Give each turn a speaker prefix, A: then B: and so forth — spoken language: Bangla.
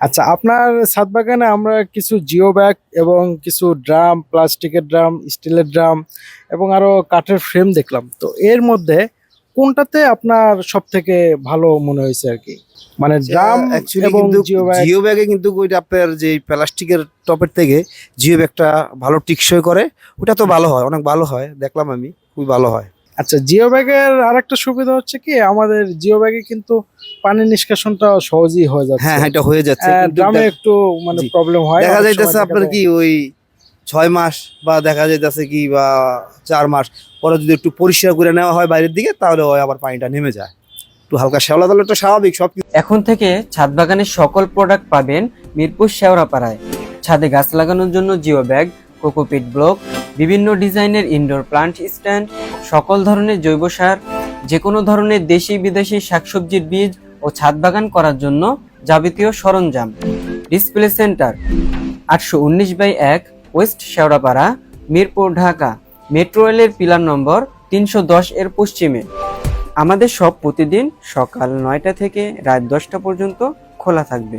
A: আচ্ছা আপনার ছাদ বাগানে আমরা কিছু জিও ব্যাগ এবং কিছু ড্রাম প্লাস্টিকের ড্রাম স্টিলের ড্রাম এবং আরও কাঠের ফ্রেম দেখলাম। তো এর মধ্যে কোনটাতে আপনার সব থেকে ভালো মনে হয়েছে আর কি? মানে ড্রাম এবং জিও
B: জিও ব্যাগে কিন্তু ওইটা আপনার যে প্লাস্টিকের টপের থেকে জিও ব্যাগটা ভালো টিকসই করে ওটা তো ভালো হয় অনেক ভালো হয় দেখলাম আমি খুবই ভালো হয়।
A: আচ্ছা জিও ব্যাগের আরেকটা সুবিধা হচ্ছে কি আমাদের জিও ব্যাগে কিন্তু পানি নিষ্কাশনটা সহজেই হয়ে যাচ্ছে।
B: হ্যাঁ হ্যাঁ, এটা হয়ে যাচ্ছে
A: ড্রামে
B: দেখ-
A: একটু মানে প্রবলেম হয়
B: দেখা যাইতেছে আপনার কি ওই ছয় মাস বা দেখা যাইতেছে কি বা চার মাস পরে যদি একটু পরিষ্কার করে নেওয়া হয় বাইরের দিকে তাহলে ওই আবার পানিটা নেমে যায়। একটু হালকা শ্যাওলা তাহলে একটা স্বাভাবিক সব
C: এখন থেকে ছাদ বাগানের সকল প্রোডাক্ট পাবেন মিরপুর শেওড়াপাড়ায়। ছাদে গাছ লাগানোর জন্য জিও ব্যাগ কোকোপিট ব্লক বিভিন্ন ডিজাইনের ইনডোর প্লান্ট স্ট্যান্ড সকল ধরনের জৈব সার যে কোনো ধরনের দেশি বিদেশি শাকসবজির বীজ ও ছাদ বাগান করার জন্য যাবতীয় সরঞ্জাম। ডিসপ্লে সেন্টার আটশো উনিশ বাই এক, ওয়েস্ট শেওড়াপাড়া, মিরপুর, ঢাকা। মেট্রো রেলের পিলার নম্বর তিনশো দশ এর পশ্চিমে। আমাদের সব প্রতিদিন সকাল নয়টা থেকে রাত দশটা পর্যন্ত খোলা থাকবে।